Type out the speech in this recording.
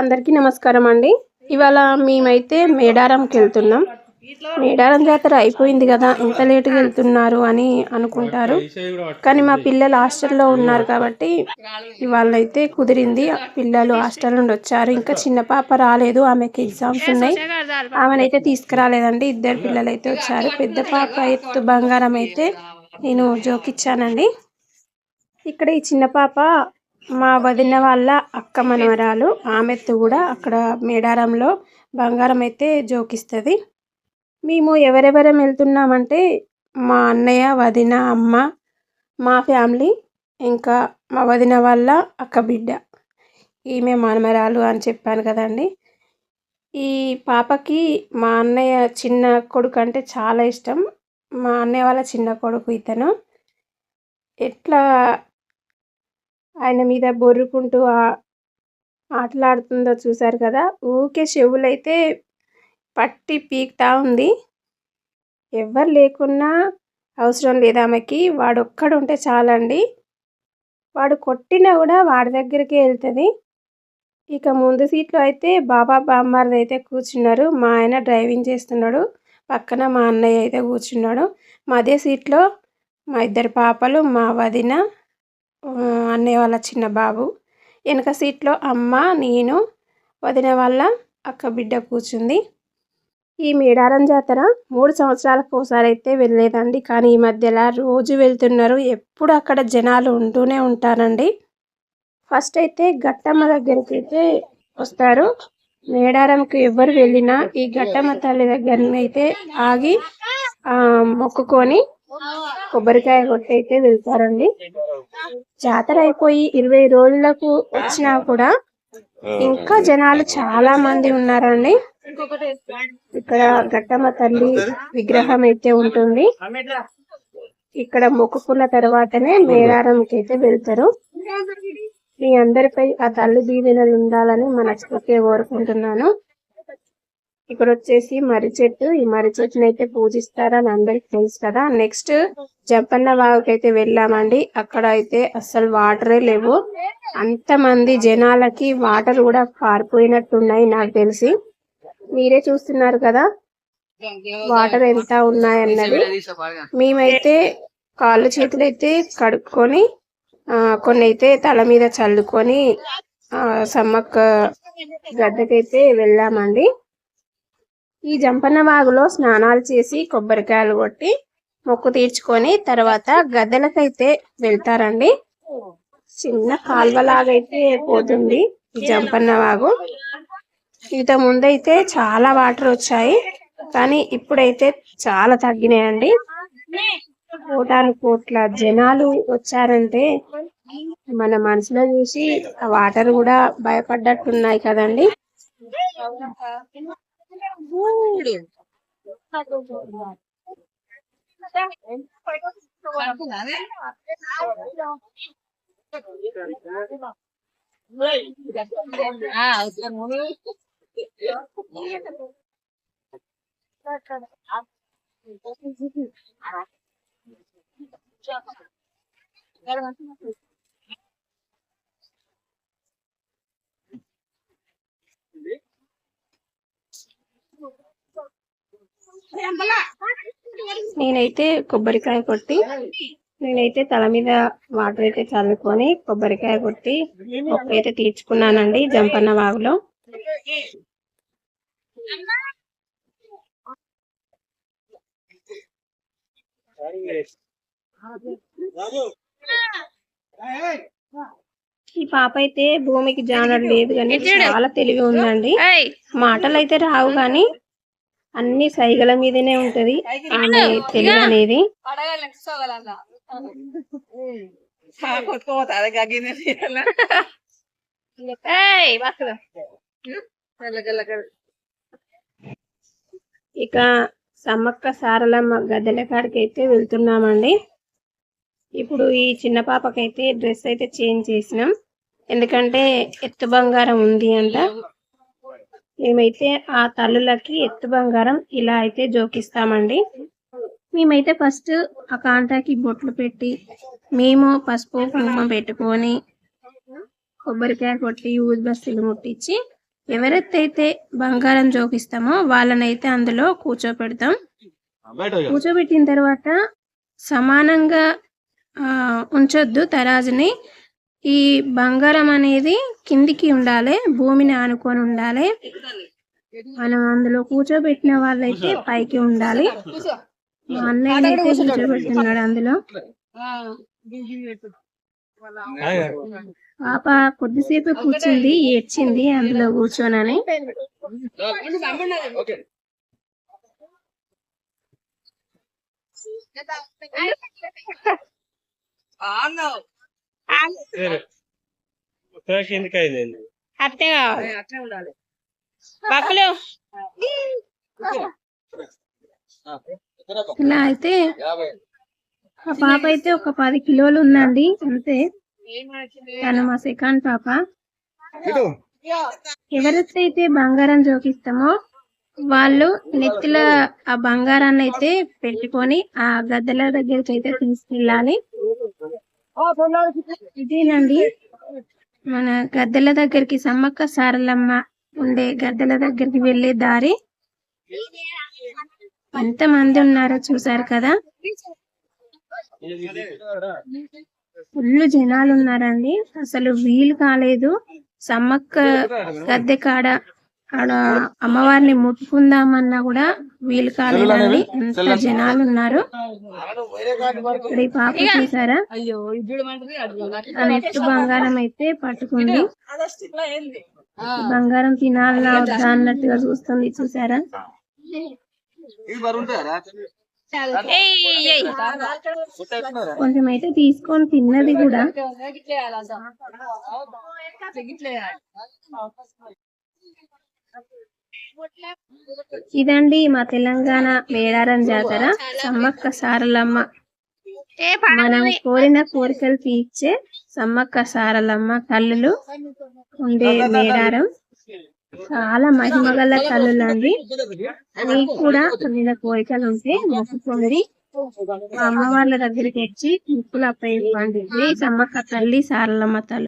అందరికీ నమస్కారం అండి. ఇవాళ మేమైతే మేడారంకి వెళ్తున్నాం. మేడారం జాతర అయిపోయింది కదా ఇంత లేటుగా వెళ్తున్నారు అని అనుకుంటారు. కానీ మా పిల్లలు హాస్టల్లో ఉన్నారు కాబట్టి ఇవాళైతే కుదిరింది. పిల్లలు హాస్టల్ నుండి వచ్చారు. ఇంకా చిన్న పాప రాలేదు. ఆమెకి ఎగ్జామ్స్ ఉన్నాయి. ఆమెనైతే తీసుకురాలేదండి. ఇద్దరు పిల్లలు అయితే వచ్చారు. పెద్ద పాప ఎత్తు బంగారం అయితే నేను జోకిచ్చానండి. ఇక్కడ ఈ చిన్న పాప మా వదిన వాళ్ళ అక్క మనవరాలు ఆమెతో కూడా అక్కడ మేడారంలో బంగారం అయితే జోకిస్తుంది. మేము ఎవరెవరం వెళ్తున్నామంటే మా అన్నయ్య వదిన అమ్మ మా ఫ్యామిలీ ఇంకా మా వదిన వాళ్ళ అక్క బిడ్డ. ఈమె మనమరాలు అని చెప్పాను కదండి. ఈ పాపకి మా అన్నయ్య చిన్న కొడుకు అంటే చాలా ఇష్టం. మా అన్నయ్య వాళ్ళ చిన్న కొడుకు ఇతను. ఎట్లా ఆయన మీద బొర్రుకుంటూ ఆటలాడుతుందో చూశారు కదా. ఊకే చెవులైతే పట్టి పీకుతా ఉంది. ఎవరు లేకున్నా అవసరం లేదు ఆమెకి. వాడు ఒక్కడు ఉంటే చాలండి. వాడు కొట్టినా కూడా వాడి దగ్గరికే వెళ్తుంది. ఇక ముందు సీట్లో అయితే బాబా బామ్మారిది అయితే కూర్చున్నారు. మా ఆయన డ్రైవింగ్ చేస్తున్నాడు. పక్కన మా అన్నయ్య అయితే కూర్చున్నాడు. మధ్య సీట్లో మా ఇద్దరు పాపలు మా వదిన అన్నయ్య వాళ్ళ చిన్న బాబు. వెనక సీట్లో అమ్మ నేను వదిన వాళ్ళ అక్క బిడ్డ కూర్చుంది. ఈ మేడారం జాతర మూడు సంవత్సరాలకు ఒకసారి అయితే వెళ్ళలేదండి. కానీ ఈ మధ్యలో రోజు వెళ్తున్నారు. ఎప్పుడు అక్కడ జనాలు ఉంటూనే ఉంటారండి. ఫస్ట్ అయితే గట్టమ్మ దగ్గరికి అయితే వస్తారు. మేడారంకి ఎవరు వెళ్ళినా ఈ గట్టమ్మ తల్లి దగ్గరనైతే అయితే ఆగి మొక్కుకొని కొబ్బరికాయ కొట్టి అయితే వెళ్తారండి. జాతర అయిపోయి ఇరవై రోజులకు వచ్చినా కూడా ఇంకా జనాలు చాలా మంది ఉన్నారండి. ఇక్కడ గట్టమ్మ తల్లి విగ్రహం అయితే ఉంటుంది. ఇక్కడ మొక్కుకున్న తర్వాతనే మేడారంకి అయితే వెళ్తారు. మీ అందరిపై ఆ తల్లి దీవెనలు ఉండాలని మనస్ఫూర్తిగా కోరుకుంటున్నాను. ఇక్కడ వచ్చేసి మర్రి చెట్టు. ఈ మర్రి చెట్టునైతే పూజిస్తారని అందరికి తెలుసు కదా. నెక్స్ట్ జంపన్న వాగుకి అయితే వెళ్ళామండి. అక్కడ అయితే అస్సలు వాటరే లేవు. అంతమంది జనాలకి వాటర్ కూడా పారిపోయినట్టున్నాయి నాకు తెలిసి. మీరే చూస్తున్నారు కదా వాటర్ ఎంత ఉన్నాయన్నది. మేమైతే కాళ్ళు చేతులు అయితే కడుక్కొని ఆ, కొన్ని అయితే తల మీద చల్లుకొని సమ్మక్క గద్దకైతే వెళ్ళామండి. ఈ జంపన్న వాగులో స్నానాలు చేసి కొబ్బరికాయలు కొట్టి మొక్కు తీర్చుకొని తర్వాత గద్దెలకైతే వెళ్తారండి. చిన్న కాల్వలాగైతే పోతుంది. జంపన్న వాగు. ఇంత ముందైతే చాలా వాటర్ వచ్చాయి. కానీ ఇప్పుడైతే చాలా తగ్గినాయండి. కోటాను కోట్ల జనాలు వచ్చారంటే మన మనసులో చూసి ఆ వాటర్ కూడా భయపడ్డట్టున్నాయి కదండి. à Em bala. నేనైతే కొబ్బరికాయ కొట్టి నేనైతే తల మీద వాటర్ అయితే చల్లుకొని కొబ్బరికాయ కొట్టి మొక్కైతే తీర్చుకున్నానండి జంపన్న వాగులో. ఈ పాప అయితే భూమికి జానడు లేదు కానీ చాలా తెలివి ఉందండి. మాటలు అయితే రావు కానీ అన్ని సైగల మీదనే ఉంటది. ఆమె తెలివి అనేది. ఇక సమ్మక్క సారలమ్మ గద్దెల కాడికి అయితే వెళ్తున్నామండి. ఇప్పుడు ఈ చిన్న పాపకైతే డ్రెస్ అయితే చేంజ్ చేసినాం. ఎందుకంటే ఎత్తు బంగారం ఉంది అంట. మేమైతే ఆ తల్లులకి ఎత్తు బంగారం ఇలా అయితే జోకిస్తామండి. మేమైతే ఫస్ట్ ఆ కాంటాకి బొట్లు పెట్టి మేము పసుపు కుంకుమ పెట్టుకొని కొబ్బరికాయ కొట్టి ఊది బస్తీలు ముట్టించి ఎవరైతే బంగారం జోకిస్తామో వాళ్ళనైతే అందులో కూర్చోపెడతాం. కూర్చోబెట్టిన తర్వాత సమానంగా ఆ, ఉంచొద్దు తరాజుని. ఈ బంగారం అనేది కిందికి ఉండాలి భూమిని ఆనుకొని ఉండాలి. మనం అందులో కూర్చోబెట్టిన వాళ్ళైతే పైకి ఉండాలి. మా అన్నయ్య అయితే కూర్చోబెడుతున్నాడు అందులో. పాప కొద్దిసేపు కూర్చుంది ఏడ్చింది అందులో కూర్చోనని. కిందకి అయిందండి కావాలి పక్కలు. ఇలా అయితే ఆ పాప అయితే ఒక పది కిలోలు ఉందండి అంతే. తను మా సెకండ్ పాప. ఎవరైతే అయితే బంగారం జోకిస్తామో వాళ్ళు నెత్తిల ఆ బంగారాన్ని అయితే పెట్టుకొని ఆ గద్దెల దగ్గరికి అయితే తీసుకెళ్ళాలి. ఇదేనండి. మన గద్దెల దగ్గరికి సమ్మక్క సారలమ్మ ఉండే గద్దెల దగ్గరికి వెళ్ళే దారి. ఎంత మంది ఉన్నారో చూసారు కదా. ఫుల్ జనాలు ఉన్నారండి. అసలు వీలు కాలేదు. సమ్మక్క గద్దె కాడ ఆడ అమ్మవారిని ముట్టుకుందామన్నా కూడా వీలు కాలేదండి. ఎంత జనాలు ఉన్నారు ఇక్కడ ఈ పాప చూసారా? తన ఎత్తు బంగారం అయితే పట్టుకుంది. బంగారం తినాలన్నా వద్దా అన్నట్టుగా చూస్తుంది చూసారా? కొంచెం అయితే తీసుకొని తిన్నది కూడా. ఇదండి మా తెలంగాణ మేడారం జాతర. సమ్మక్క సారలమ్మ. మనం కోరిన కోరికలు తీర్చే సమ్మక్క సారలమ్మ కళ్ళులు ఉండే మేడారం. చాలా మహిమగల కళ్ళులు అండి మీకు కూడా కోరిన కోరికలు ఉంటే మొక్కుకోండి మా అమ్మ వాళ్ళ దగ్గరికి వచ్చి ముక్కులు అప్పయ్యండి సమ్మక్క తల్లి సారలమ్మ తల్లి.